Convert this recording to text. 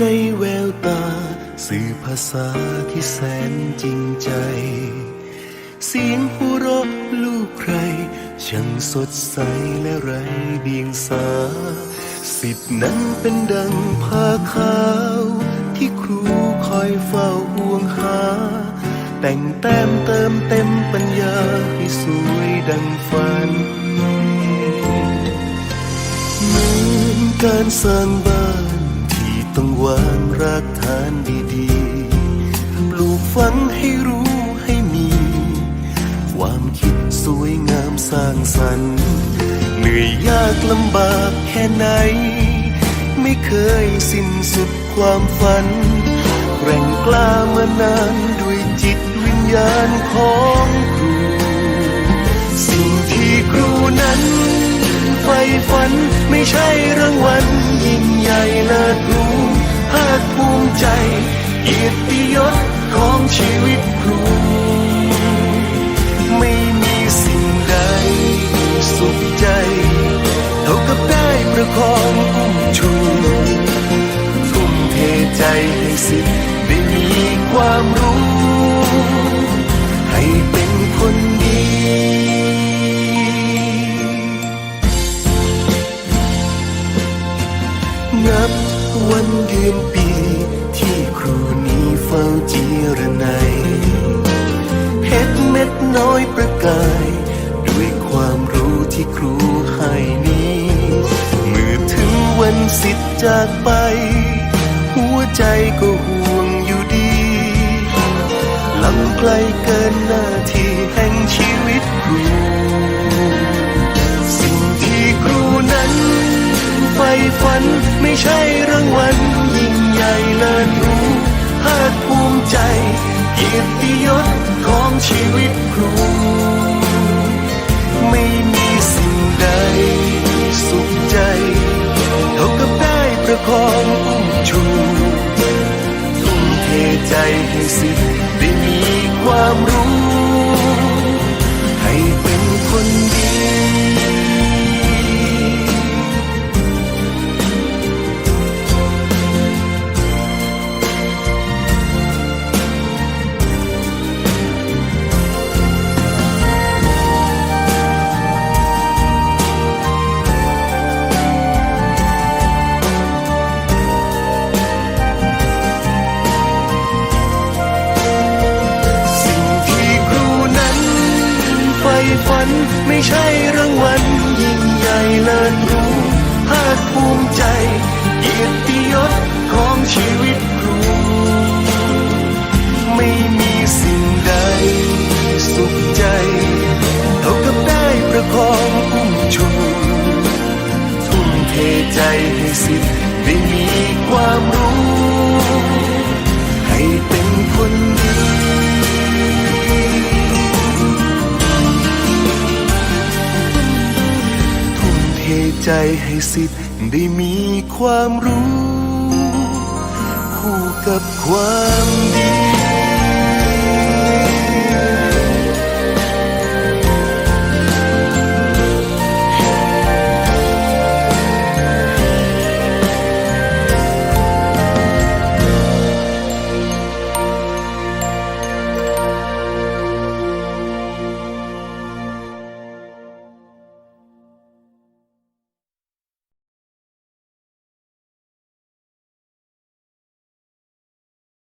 ในแววตา สื่อภาษาที่แสนจริงใจ เสียงหัวเราะลูกใครช่างสดใสและไรเดียงสา สิทธินั้นเป็นดังผ้าขาว ที่ครูคอยเฝ้าห่วงหา แต่งแต้มเติมเต็มปัญญาให้สวยดังฝันเหมือนการสร้างบ้าน ต้องวางรากฐานดีๆ ปลูกฝังให้รู้ให้มี ความคิดสวยงามสร้างสรรค์ เหนื่อยยากลำบากแค่ไหน ไม่เคยสิ้นสุดความฝัน แร่งกล้ามานานด้วยจิตวิญญาณของครู สิ่งที่ครูนั้นใฝ่ฝันไม่ใช่รางวัลยิ่งใหญ่เลิศหรู ภูมิใจเกียรติยศของชีวิตครู ไม่มีสิ่งใดสุขใจ เท่ากับได้ประคองอุ้มชูทุ่มเทใจให้สิทธิ์ได้มีความรู้ ให้เป็นคนดีนับวันเดือนปี ครูนี้เฝ้าจีรนัยเพชรเม็ดน้อยประกาย ด้วยความรู้ที่ครูให้นี้เมื่อถึงวันสิทธิ์จากไป หัวใจก็ห่วงอยู่ดีลำไกลเกินหน้าที่แห่งชีวิตครูสิ่งที่ครูนั้นใฝ่ฝันไม่ใช่รางวัล ข้องอุ้มชูทุ่มเทใจให้สิ่งได้มีความรู้ ฝ่ฝัน ไม่ใช่รางวัลยิ่งใหญ่เลิศรู ใจให้สิทธิ์ได้มีความรู้ คู่กับความ